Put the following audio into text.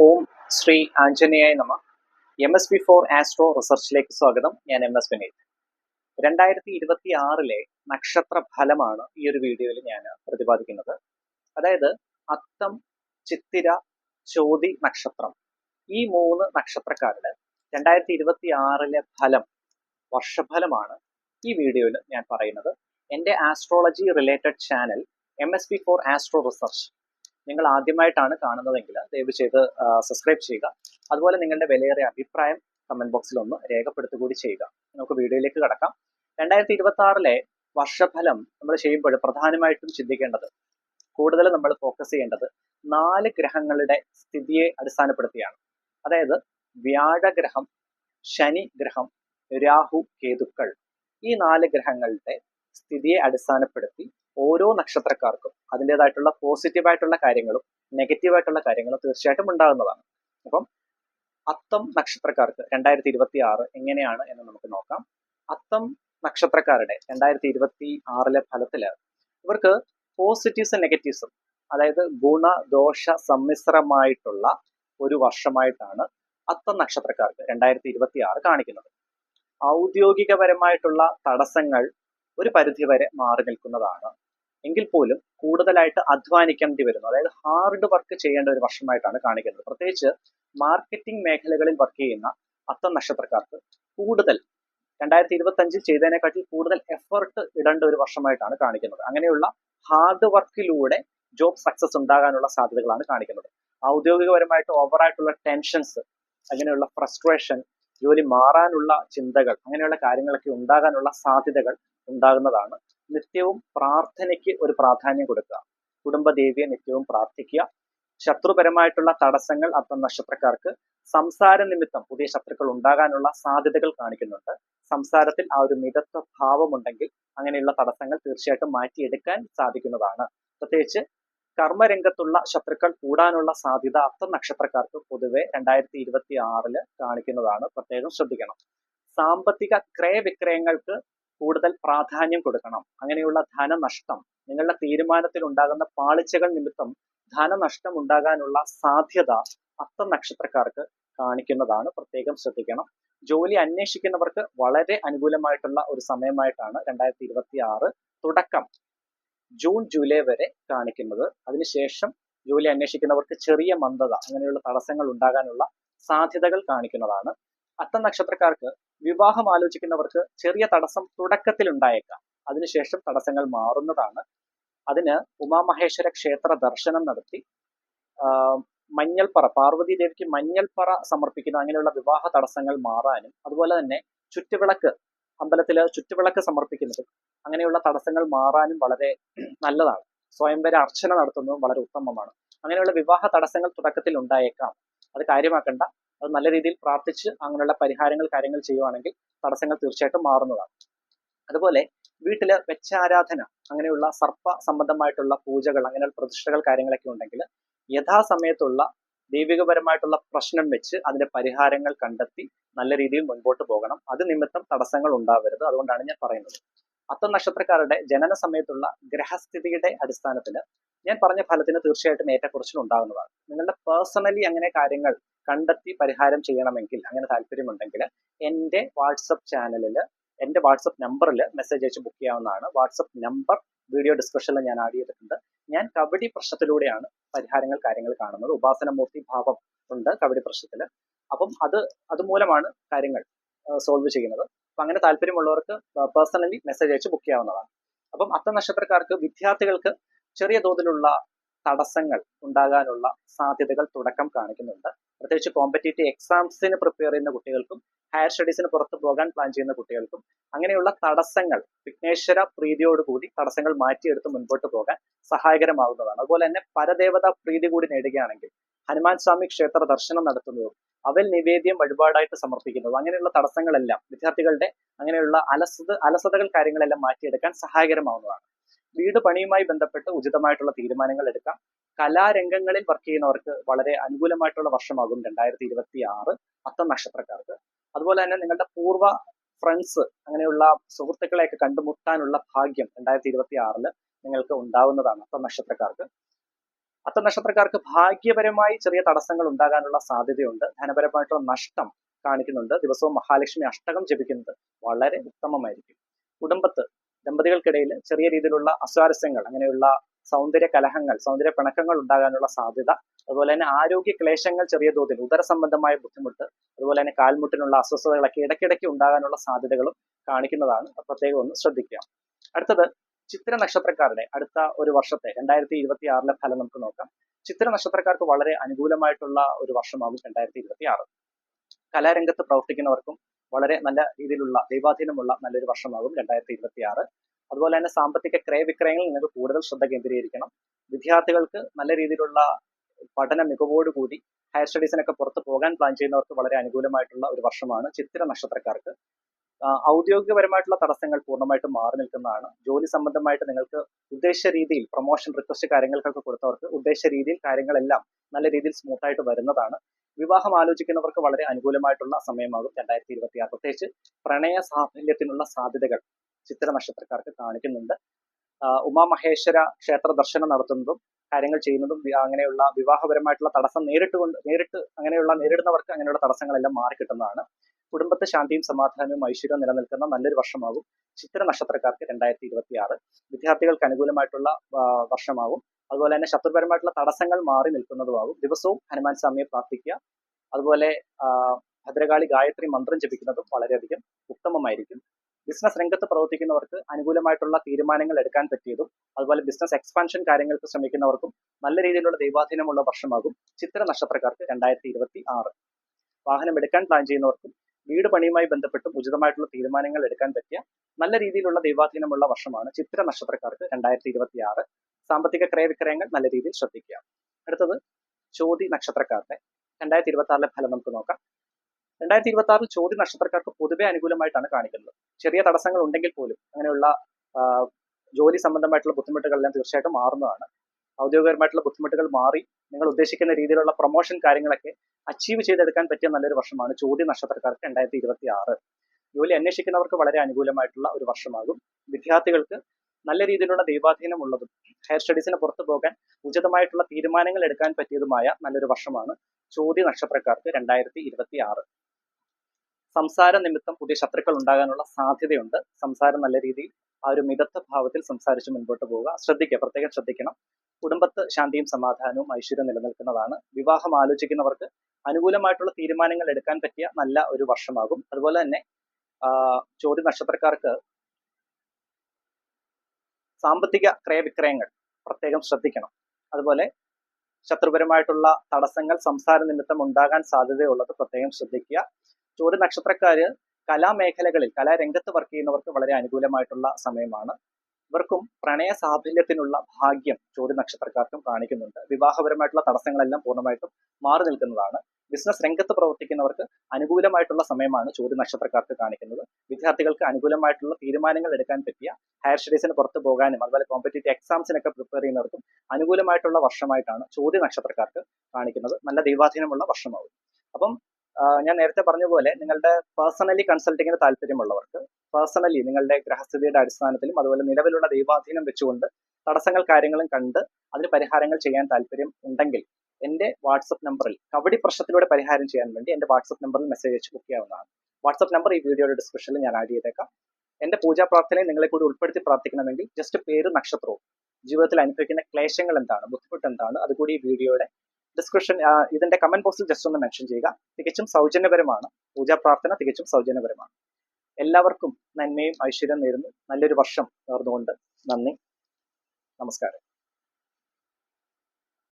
ഓം ശ്രീ ആഞ്ജനേയായ നമ. M S B for astro റിസർച്ചിലേക്ക് സ്വാഗതം. ഞാൻ എം എസ് വിനീത് രണ്ടായിരത്തി ഇരുപത്തി ആറിലെ നക്ഷത്ര ഫലമാണ് ഈ ഒരു വീഡിയോയിൽ ഞാൻ പ്രതിപാദിക്കുന്നത്. അതായത് അത്തം ചിത്തിര ചോതി നക്ഷത്രം. ഈ മൂന്ന് നക്ഷത്രക്കാരുടെ രണ്ടായിരത്തി ഇരുപത്തി ആറിലെ ഫലം വർഷഫലമാണ് ഈ വീഡിയോയിൽ ഞാൻ പറയുന്നത്. എന്റെ astrology related channel M S B for astro research നിങ്ങൾ ആദ്യമായിട്ടാണ് കാണുന്നതെങ്കിൽ ദയവ് ചെയ്ത് സബ്സ്ക്രൈബ് ചെയ്യുക. അതുപോലെ നിങ്ങളുടെ വിലയേറിയ അഭിപ്രായം കമന്റ് ബോക്സിൽ ഒന്ന് രേഖപ്പെടുത്തുകൂടി ചെയ്യുക. നമുക്ക് വീഡിയോയിലേക്ക് കടക്കാം. രണ്ടായിരത്തി ഇരുപത്തി ആറിലെ വർഷഫലം നമ്മൾ ചെയ്യുമ്പോൾ പ്രധാനമായിട്ടും ചിന്തിക്കേണ്ടത് കൂടുതൽ നമ്മൾ ഫോക്കസ് ചെയ്യേണ്ടത് നാല് ഗ്രഹങ്ങളുടെ സ്ഥിതിയെ അടിസ്ഥാനപ്പെടുത്തിയാണ്. അതായത് വ്യാഴഗ്രഹം ശനി ഗ്രഹം രാഹു കേതുക്കൾ. ഈ നാല് ഗ്രഹങ്ങളുടെ സ്ഥിതിയെ അടിസ്ഥാനപ്പെടുത്തി ഓരോ നക്ഷത്രക്കാർക്കും അതിന്റെതായിട്ടുള്ള പോസിറ്റീവായിട്ടുള്ള കാര്യങ്ങളും നെഗറ്റീവ് ആയിട്ടുള്ള കാര്യങ്ങളും തീർച്ചയായിട്ടും ഉണ്ടാകുന്നതാണ്. അപ്പം അത്തം നക്ഷത്രക്കാർക്ക് രണ്ടായിരത്തി ഇരുപത്തി ആറ് എങ്ങനെയാണ് എന്ന് നമുക്ക് നോക്കാം. അത്തം നക്ഷത്രക്കാരുടെ രണ്ടായിരത്തി ഇരുപത്തി ആറിലെ ഫലത്തിൽ ഇവർക്ക് പോസിറ്റീവ്സും നെഗറ്റീവ്സും അതായത് ഗുണ ദോഷ സമ്മിശ്രമായിട്ടുള്ള ഒരു വർഷമായിട്ടാണ് അത്തം നക്ഷത്രക്കാർക്ക് രണ്ടായിരത്തി ഇരുപത്തി ആറ് കാണിക്കുന്നത്. ഔദ്യോഗികപരമായിട്ടുള്ള തടസ്സങ്ങൾ ഒരു പരിധിവരെ മാറി നിൽക്കുന്നതാണ് എങ്കിൽ പോലും കൂടുതലായിട്ട് അധ്വാനിക്കേണ്ടി വരുന്നു. അതായത് ഹാർഡ് വർക്ക് ചെയ്യേണ്ട ഒരു വർഷമായിട്ടാണ് കാണിക്കുന്നത്. പ്രത്യേകിച്ച് മാർക്കറ്റിംഗ് മേഖലകളിൽ വർക്ക് ചെയ്യുന്ന അത്തം നക്ഷത്രക്കാർക്ക് കൂടുതൽ രണ്ടായിരത്തി ഇരുപത്തി അഞ്ചിൽ ചെയ്തതിനെക്കാട്ടിൽ കൂടുതൽ എഫേർട്ട് ഇടേണ്ട ഒരു വർഷമായിട്ടാണ് കാണിക്കുന്നത്. അങ്ങനെയുള്ള ഹാർഡ് വർക്കിലൂടെ ജോബ് സക്സസ് ഉണ്ടാകാനുള്ള സാധ്യതകളാണ് കാണിക്കുന്നത്. ഔദ്യോഗികപരമായിട്ട് ഓവറായിട്ടുള്ള ടെൻഷൻസ് അങ്ങനെയുള്ള ഫ്രസ്ട്രേഷൻ ജോലി മാറാനുള്ള ചിന്തകൾ അങ്ങനെയുള്ള കാര്യങ്ങളൊക്കെ ഉണ്ടാകാനുള്ള സാധ്യതകൾ ഉണ്ടാകുന്നതാണ് നിത്യവും പ്രാർത്ഥനയ്ക്ക് ഒരു പ്രാധാന്യം കൊടുക്കുക. കുടുംബദേവിയെ നിത്യവും പ്രാർത്ഥിക്കുക. ശത്രുപരമായിട്ടുള്ള തടസ്സങ്ങൾ അത്തം നക്ഷത്രക്കാർക്ക് സംസാര നിമിത്തം പുതിയ ശത്രുക്കൾ ഉണ്ടാകാനുള്ള സാധ്യതകൾ കാണിക്കുന്നുണ്ട്. സംസാരത്തിൽ ആ ഒരു മിതത്വ ഭാവമുണ്ടെങ്കിൽ അങ്ങനെയുള്ള തടസ്സങ്ങൾ തീർച്ചയായിട്ടും മാറ്റിയെടുക്കാൻ സാധിക്കുന്നതാണ്. പ്രത്യേകിച്ച് കർമ്മരംഗത്തുള്ള ശത്രുക്കൾ കൂടാനുള്ള സാധ്യത അത്തം നക്ഷത്രക്കാർക്ക് പൊതുവെ രണ്ടായിരത്തി ഇരുപത്തി ആറിൽ കാണിക്കുന്നതാണ്. പ്രത്യേകം ശ്രദ്ധിക്കണം. സാമ്പത്തിക ക്രയവിക്രയങ്ങൾക്ക് കൂടുതൽ പ്രാധാന്യം കൊടുക്കണം. അങ്ങനെയുള്ള ധനനഷ്ടം നിങ്ങളുടെ തീരുമാനത്തിൽ ഉണ്ടാകുന്ന പാളിച്ചകൾ നിമിത്തം ധനനഷ്ടം ഉണ്ടാകാനുള്ള സാധ്യത അത്ത നക്ഷത്രക്കാർക്ക് കാണിക്കുന്നതാണ്. പ്രത്യേകം ശ്രദ്ധിക്കണം. ജോലി അന്വേഷിക്കുന്നവർക്ക് വളരെ അനുകൂലമായിട്ടുള്ള ഒരു സമയമായിട്ടാണ് രണ്ടായിരത്തി ഇരുപത്തി ആറ് തുടക്കം ജൂൺ ജൂലൈ വരെ കാണിക്കുന്നത്. അതിനുശേഷം ജോലി അന്വേഷിക്കുന്നവർക്ക് ചെറിയ മന്ദത അങ്ങനെയുള്ള തടസ്സങ്ങൾ ഉണ്ടാകാനുള്ള സാധ്യതകൾ കാണിക്കുന്നതാണ്. അത്തം നക്ഷത്രക്കാർക്ക് വിവാഹം ആലോചിക്കുന്നവർക്ക് ചെറിയ തടസ്സം തുടക്കത്തിൽ ഉണ്ടായേക്കാം അതിനുശേഷം തടസ്സങ്ങൾ മാറുന്നതാണ്. അതിന് ഉമാമഹേശ്വര ക്ഷേത്ര ദർശനം നടത്തി. മഞ്ഞൾപ്പറ പാർവതി ദേവിക്ക് മഞ്ഞൾപ്പറ സമർപ്പിക്കുന്ന അങ്ങനെയുള്ള വിവാഹ തടസ്സങ്ങൾ മാറാനും അതുപോലെ തന്നെ ചുറ്റുവിളക്ക് അമ്പലത്തിൽ ചുറ്റുവിളക്ക് സമർപ്പിക്കുന്നത് അങ്ങനെയുള്ള തടസ്സങ്ങൾ മാറാനും വളരെ നല്ലതാണ്. സ്വയംവര അർച്ചന നടത്തുന്നതും വളരെ ഉത്തമമാണ്. അങ്ങനെയുള്ള വിവാഹ തടസ്സങ്ങൾ തുടക്കത്തിൽ ഉണ്ടായേക്കാം അത് കാര്യമാക്കേണ്ട. അത് നല്ല രീതിയിൽ പ്രാർത്ഥിച്ച് അങ്ങനെയുള്ള പരിഹാരങ്ങൾ കാര്യങ്ങൾ ചെയ്യുവാണെങ്കിൽ തടസ്സങ്ങൾ തീർച്ചയായിട്ടും മാറുന്നതാണ്. അതുപോലെ വീട്ടിൽ വെച്ചാരാധന അങ്ങനെയുള്ള സർപ്പ സംബന്ധമായിട്ടുള്ള പൂജകൾ അങ്ങനെയുള്ള പ്രതിഷ്ഠകൾ കാര്യങ്ങളൊക്കെ ഉണ്ടെങ്കിൽ യഥാസമയത്തുള്ള ദൈവികപരമായിട്ടുള്ള പ്രശ്നം വെച്ച് അതിന്റെ പരിഹാരങ്ങൾ കണ്ടെത്തി നല്ല രീതിയിൽ മുൻപോട്ട് പോകണം. അത് നിമിത്തം തടസ്സങ്ങൾ ഉണ്ടാവരുത്. അതുകൊണ്ടാണ് ഞാൻ പറയുന്നത്. അത്ത നക്ഷത്രക്കാരുടെ ജനന സമയത്തുള്ള ഗ്രഹസ്ഥിതിയുടെ അടിസ്ഥാനത്തിൽ ഞാൻ പറഞ്ഞ ഫലത്തിന് തീർച്ചയായിട്ടും ഏറ്റക്കുറച്ചിൽ ഉണ്ടാകുന്നതാണ്. നിങ്ങളുടെ പേഴ്സണലി അങ്ങനെ കാര്യങ്ങൾ കണ്ടെത്തി പരിഹാരം ചെയ്യണമെങ്കിൽ അങ്ങനെ താല്പര്യമുണ്ടെങ്കിൽ എന്റെ വാട്സപ്പ് ചാനലിൽ എന്റെ വാട്സപ്പ് നമ്പറിൽ മെസ്സേജ് അയച്ച് ബുക്ക് ചെയ്യാവുന്നതാണ്. വാട്സപ്പ് നമ്പർ വീഡിയോ ഡിസ്ക്രിപ്ഷനിൽ ഞാൻ ആഡ് ചെയ്തിട്ടുണ്ട്. ഞാൻ കബഡി പ്രശ്നത്തിലൂടെയാണ് പരിഹാരങ്ങൾ കാര്യങ്ങൾ കാണുന്നത്. ഉപാസനമൂർത്തി ഭാവം ഉണ്ട് കബഡി പ്രശ്നത്തിൽ അപ്പം അത് അതുമൂലമാണ് കാര്യങ്ങൾ സോൾവ് ചെയ്യുന്നത്. അപ്പം അങ്ങനെ താല്പര്യമുള്ളവർക്ക് പേഴ്സണലി മെസ്സേജ് അയച്ച് ബുക്ക് ചെയ്യാവുന്നതാണ്. അപ്പം അത്ത നക്ഷത്രക്കാർക്ക് വിദ്യാർത്ഥികൾക്ക് ചെറിയ തോതിലുള്ള തടസ്സങ്ങൾ ഉണ്ടാകാനുള്ള സാധ്യതകൾ തുടക്കം കാണിക്കുന്നുണ്ട്. പ്രത്യേകിച്ച് കോമ്പറ്റേറ്റീവ് എക്സാംസിന് പ്രിപ്പയർ ചെയ്യുന്ന കുട്ടികൾക്കും ഹയർ സ്റ്റഡീസിന് പുറത്ത് പോകാൻ പ്ലാൻ ചെയ്യുന്ന കുട്ടികൾക്കും അങ്ങനെയുള്ള തടസ്സങ്ങൾ വിഘ്നേശ്വര പ്രീതിയോടുകൂടി തടസ്സങ്ങൾ മാറ്റിയെടുത്ത് മുൻപോട്ട് പോകാൻ സഹായകരമാകുന്നതാണ് അതുപോലെ തന്നെ പരദേവത പ്രീതി കൂടി നേടുകയാണെങ്കിൽ ഹനുമാൻ സ്വാമി ക്ഷേത്ര ദർശനം നടത്തുന്നതും അവൽ നിവേദ്യം വഴിപാടായിട്ട് സമർപ്പിക്കുന്നത്. അങ്ങനെയുള്ള തടസ്സങ്ങളെല്ലാം വിദ്യാർത്ഥികളുടെ അങ്ങനെയുള്ള അലസത അലസതകൾ കാര്യങ്ങളെല്ലാം മാറ്റിയെടുക്കാൻ സഹായകരമാവുന്നതാണ്. വീട് പണിയുമായി ബന്ധപ്പെട്ട് ഉചിതമായിട്ടുള്ള തീരുമാനങ്ങൾ എടുക്കാം. കലാരംഗങ്ങളിൽ വർക്ക് ചെയ്യുന്നവർക്ക് വളരെ അനുകൂലമായിട്ടുള്ള വർഷമാകും രണ്ടായിരത്തി ഇരുപത്തി ആറ് അത്തം നക്ഷത്രക്കാർക്ക്. അതുപോലെ തന്നെ നിങ്ങളുടെ പൂർവ ഫ്രണ്ട്സ് അങ്ങനെയുള്ള സുഹൃത്തുക്കളെയൊക്കെ കണ്ടുമുട്ടാനുള്ള ഭാഗ്യം രണ്ടായിരത്തി ഇരുപത്തി ആറിൽ നിങ്ങൾക്ക് ഉണ്ടാവുന്നതാണ് അത്തം നക്ഷത്രക്കാർക്ക്. അത്ത നക്ഷത്രക്കാർക്ക് ഭാഗ്യപരമായി ചെറിയ തടസ്സങ്ങൾ ഉണ്ടാകാനുള്ള സാധ്യതയുണ്ട്. ധനപരമായിട്ടുള്ള നഷ്ടം കാണിക്കുന്നുണ്ട്. ദിവസവും മഹാലക്ഷ്മി അഷ്ടകം ജപിക്കുന്നത് വളരെ ഉത്തമമായിരിക്കും. കുടുംബത്ത് ദമ്പതികൾക്കിടയിൽ ചെറിയ രീതിയിലുള്ള അസ്വാരസ്യങ്ങൾ അങ്ങനെയുള്ള സൗന്ദര്യ കലഹങ്ങൾ സൗന്ദര്യ പിണക്കങ്ങൾ ഉണ്ടാകാനുള്ള സാധ്യത അതുപോലെ തന്നെ ആരോഗ്യ ക്ലേശങ്ങൾ ചെറിയ തോതിൽ ഉദര സംബന്ധമായ ബുദ്ധിമുട്ട് അതുപോലെ തന്നെ കാൽമുട്ടിനുള്ള അസ്വസ്ഥതകളൊക്കെ ഇടയ്ക്കിടയ്ക്ക് ഉണ്ടാകാനുള്ള സാധ്യതകളും കാണിക്കുന്നതാണ്. പ്രത്യേകം ഒന്ന് ശ്രദ്ധിക്കുക. അടുത്തത് ചിത്ര നക്ഷത്രക്കാരുടെ അടുത്ത ഒരു വർഷത്തെ രണ്ടായിരത്തി ഇരുപത്തി ആറിലെ ഫലം നമുക്ക് നോക്കാം. ചിത്ര നക്ഷത്രക്കാർക്ക് വളരെ അനുകൂലമായിട്ടുള്ള ഒരു വർഷമാകും രണ്ടായിരത്തി ഇരുപത്തി ആറ് കലാരംഗത്ത് പ്രവർത്തിക്കുന്നവർക്കും വളരെ നല്ല രീതിയിലുള്ള ദൈവാധീനമുള്ള നല്ലൊരു വർഷമാകും രണ്ടായിരത്തി ഇരുപത്തി ആറ് അതുപോലെ തന്നെ സാമ്പത്തിക ക്രയവിക്രയങ്ങളിൽ നിങ്ങൾക്ക് കൂടുതൽ ശ്രദ്ധ കേന്ദ്രീകരിക്കണം. വിദ്യാർത്ഥികൾക്ക് നല്ല രീതിയിലുള്ള പഠന മികവോടുകൂടി ഹയർ സ്റ്റഡീസിനൊക്കെ പുറത്ത് പോകാൻ പ്ലാൻ ചെയ്യുന്നവർക്ക് വളരെ അനുകൂലമായിട്ടുള്ള ഒരു വർഷമാണ് ചിത്ര നക്ഷത്രക്കാർക്ക് ഔദ്യോഗികപരമായിട്ടുള്ള തടസ്സങ്ങൾ പൂർണമായിട്ടും മാറി നിൽക്കുന്നതാണ്. ജോലി സംബന്ധമായിട്ട് നിങ്ങൾക്ക് ഉദ്ദേശ രീതിയിൽ പ്രൊമോഷൻ റിക്വസ്റ്റ് കാര്യങ്ങൾക്കൊക്കെ കൊടുത്തവർക്ക് ഉദ്ദേശ രീതിയിൽ കാര്യങ്ങളെല്ലാം നല്ല രീതിയിൽ സ്മൂത്ത് ആയിട്ട് വരുന്നതാണ്. വിവാഹം ആലോചിക്കുന്നവർക്ക് വളരെ അനുകൂലമായിട്ടുള്ള സമയമാകും രണ്ടായിരത്തി ഇരുപത്തി ആറ് പ്രത്യേകിച്ച് പ്രണയ സാഫല്യത്തിനുള്ള സാധ്യതകൾ ചിത്ര നക്ഷത്രക്കാർക്ക് കാണിക്കുന്നുണ്ട്. ഉമാമഹേശ്വര ക്ഷേത്ര ദർശനം നടത്തുന്നതും കാര്യങ്ങൾ ചെയ്യുന്നതും അങ്ങനെയുള്ള വിവാഹപരമായിട്ടുള്ള തടസ്സം നേരിട്ട് കൊണ്ട് നേരിട്ട് അങ്ങനെയുള്ള നേരിടുന്നവർക്ക് അങ്ങനെയുള്ള തടസ്സങ്ങളെല്ലാം മാറിക്കിട്ടുന്നതാണ്. കുടുംബത്തെ ശാന്തിയും സമാധാനവും ഐശ്വര്യവും നിലനിൽക്കുന്ന നല്ലൊരു വർഷമാകും. ചിത്ര നക്ഷത്രക്കാർക്ക് രണ്ടായിരത്തി ഇരുപത്തി ആറ് വിദ്യാർത്ഥികൾക്ക് അനുകൂലമായിട്ടുള്ള വർഷമാകും. അതുപോലെ തന്നെ ശത്രുപരമായിട്ടുള്ള തടസ്സങ്ങൾ മാറി നിൽക്കുന്നതുമാകും. ദിവസവും ഹനുമാൻ സ്വാമിയെ പ്രാർത്ഥിക്കുക. അതുപോലെ ഭദ്രകാളി ഗായത്രി മന്ത്രം ജപിക്കുന്നതും വളരെയധികം ഉത്തമമായിരിക്കും. ബിസിനസ് രംഗത്ത് പ്രവർത്തിക്കുന്നവർക്ക് അനുകൂലമായിട്ടുള്ള തീരുമാനങ്ങൾ എടുക്കാൻ പറ്റിയതും അതുപോലെ ബിസിനസ് എക്സ്പാൻഷൻ കാര്യങ്ങൾക്ക് ശ്രമിക്കുന്നവർക്കും നല്ല രീതിയിലുള്ള ദൈവാധീനമുള്ള വർഷമാകും ചിത്ര നക്ഷത്രക്കാർക്ക് രണ്ടായിരത്തി ഇരുപത്തി ആറ് വാഹനം എടുക്കാൻ പ്ലാൻ ചെയ്യുന്നവർക്കും വീട് പണിയുമായി ബന്ധപ്പെട്ട് ഉചിതമായിട്ടുള്ള തീരുമാനങ്ങൾ എടുക്കാൻ പറ്റിയ നല്ല രീതിയിലുള്ള ദൈവാധീനമുള്ള വർഷമാണ് ചിത്ര നക്ഷത്രക്കാർക്ക് രണ്ടായിരത്തി ഇരുപത്തി ആറ് സാമ്പത്തിക ക്രയവിക്രയങ്ങൾ നല്ല രീതിയിൽ ശ്രദ്ധിക്കുക. അടുത്തത് ചോതി നക്ഷത്രക്കാരുടെ രണ്ടായിരത്തി ഇരുപത്തി ആറിലെ ഫലം നമുക്ക് നോക്കാം. രണ്ടായിരത്തി ഇരുപത്തി ആറിൽ ചോതി നക്ഷത്രക്കാർക്ക് പൊതുവെ അനുകൂലമായിട്ടാണ് കാണിക്കുന്നത്. ചെറിയ തടസ്സങ്ങൾ ഉണ്ടെങ്കിൽ പോലും അങ്ങനെയുള്ള ജോലി സംബന്ധമായിട്ടുള്ള ബുദ്ധിമുട്ടുകളെല്ലാം തീർച്ചയായിട്ടും മാറുന്നതാണ്. ഔദ്യോഗികപരമായിട്ടുള്ള ബുദ്ധിമുട്ടുകൾ മാറി നിങ്ങൾ ഉദ്ദേശിക്കുന്ന രീതിയിലുള്ള പ്രൊമോഷൻ കാര്യങ്ങളൊക്കെ അച്ചീവ് ചെയ്തെടുക്കാൻ പറ്റിയ നല്ലൊരു വർഷമാണ് ചോദ്യ നക്ഷത്രക്കാർക്ക് രണ്ടായിരത്തി ഇരുപത്തി ആറ് ജോലി അന്വേഷിക്കുന്നവർക്ക് വളരെ അനുകൂലമായിട്ടുള്ള ഒരു വർഷമാകും. വിദ്യാർത്ഥികൾക്ക് നല്ല രീതിയിലുള്ള ദൈവാധീനം ഉള്ളതും ഹയർ സ്റ്റഡീസിന് പുറത്തു പോകാൻ ഉചിതമായിട്ടുള്ള തീരുമാനങ്ങൾ എടുക്കാൻ പറ്റിയതുമായ നല്ലൊരു വർഷമാണ് ചോദ്യ നക്ഷത്രക്കാർക്ക് രണ്ടായിരത്തി ഇരുപത്തി ആറ് സംസാര നിമിത്തം പുതിയ ശത്രുക്കൾ ഉണ്ടാകാനുള്ള സാധ്യതയുണ്ട്. സംസാരം നല്ല രീതിയിൽ ആ ഒരു മിതത്വ ഭാവത്തിൽ സംസാരിച്ച് മുൻപോട്ട് പോവുക. ശ്രദ്ധിക്കുക പ്രത്യേകം ശ്രദ്ധിക്കണം. കുടുംബത്ത് ശാന്തിയും സമാധാനവും ഐശ്വര്യം നിലനിൽക്കുന്നതാണ്. വിവാഹം ആലോചിക്കുന്നവർക്ക് അനുകൂലമായിട്ടുള്ള തീരുമാനങ്ങൾ എടുക്കാൻ പറ്റിയ നല്ല ഒരു വർഷമാകും. അതുപോലെ തന്നെ ചോദ്യ നക്ഷത്രക്കാർക്ക് സാമ്പത്തിക ക്രയവിക്രയങ്ങൾ പ്രത്യേകം ശ്രദ്ധിക്കണം. അതുപോലെ ശത്രുപരമായിട്ടുള്ള തടസ്സങ്ങൾ സംസാര നിമിത്തം ഉണ്ടാകാൻ സാധ്യതയുള്ളത് പ്രത്യേകം ശ്രദ്ധിക്കുക. ചോദ്യ നക്ഷത്രക്കാര് കലാമേഖലകളിൽ കലാരംഗത്ത് വർക്ക് ചെയ്യുന്നവർക്ക് വളരെ അനുകൂലമായിട്ടുള്ള സമയമാണ്. ഇവർക്കും പ്രണയ സാഫല്യത്തിനുള്ള ഭാഗ്യം ചോദ്യ നക്ഷത്രക്കാർക്കും കാണിക്കുന്നുണ്ട്. വിവാഹപരമായിട്ടുള്ള തടസ്സങ്ങളെല്ലാം പൂർണമായിട്ടും മാറി നിൽക്കുന്നതാണ്. ബിസിനസ് രംഗത്ത് പ്രവർത്തിക്കുന്നവർക്ക് അനുകൂലമായിട്ടുള്ള സമയമാണ് ചോദ്യ നക്ഷത്രക്കാർക്ക് കാണിക്കുന്നത്. വിദ്യാർത്ഥികൾക്ക് അനുകൂലമായിട്ടുള്ള തീരുമാനങ്ങൾ എടുക്കാൻ പറ്റിയ ഹയർ സ്റ്റഡീസിന് പുറത്ത് പോകാനും അതുപോലെ കോമ്പറ്റേറ്റീവ് എക്സാംസിനൊക്കെ പ്രിപ്പയർ ചെയ്യുന്നവർക്കും അനുകൂലമായിട്ടുള്ള വർഷമായിട്ടാണ് ചോദ്യ നക്ഷത്രക്കാർക്ക് കാണിക്കുന്നത്. നല്ല ദൈവാധീനമുള്ള വർഷമാവും. അപ്പം ഞാൻ നേരത്തെ പറഞ്ഞ പോലെ നിങ്ങളുടെ പേഴ്സണലി കൺസൾട്ടിങ്ങിന് താല്പര്യമുള്ളവർക്ക് പേഴ്സണലി നിങ്ങളുടെ ഗ്രഹസ്ഥിതിയുടെ അടിസ്ഥാനത്തിലും അതുപോലെ നിലവിലുള്ള ദൈവാധീനം വെച്ചുകൊണ്ട് തടസ്സങ്ങൾ കാര്യങ്ങളും കണ്ട് അതിന് പരിഹാരങ്ങൾ ചെയ്യാൻ താല്പര്യം ഉണ്ടെങ്കിൽ എന്റെ വാട്സപ്പ് നമ്പറിൽ കബഡി പ്രശ്നത്തിലൂടെ പരിഹാരം ചെയ്യാൻ വേണ്ടി എന്റെ വാട്സപ്പ് നമ്പറിൽ മെസ്സേജ് അയച്ച് ബുക്ക് ചെയ്യാവുന്നതാണ്. വാട്സപ്പ് നമ്പർ ഈ വീഡിയോയുടെ ഡിസ്ക്രിപ്ഷനിൽ ഞാൻ ആഡ് ചെയ്തേക്കാം. എന്റെ പൂജാ പ്രാർത്ഥനയിൽ നിങ്ങളെ കൂടി ഉൾപ്പെടുത്തി പ്രാർത്ഥിക്കണമെങ്കിൽ ജസ്റ്റ് പേര് നക്ഷത്രവും. ജീവിതത്തിൽ അനുഭവിക്കുന്ന ക്ലേശങ്ങൾ എന്താണ്? ബുദ്ധിമുട്ട് എന്താണ്? അതുകൂടി ഈ വീഡിയോയുടെ ഡിസ്ക്രിപ്ഷൻ ഇതിന്റെ കമന്റ് ബോക്സിൽ ജസ്റ്റ് ഒന്ന് മെൻഷൻ ചെയ്യുക. തികച്ചും സൗജന്യപരമാണ്. പൂജാ പ്രാർത്ഥന തികച്ചും സൗജന്യപരമാണ്. എല്ലാവർക്കും നന്മയും ഐശ്വര്യം നേരുന്നു. നല്ലൊരു വർഷം നേർന്നുകൊണ്ട് നന്ദി. നമസ്കാരം.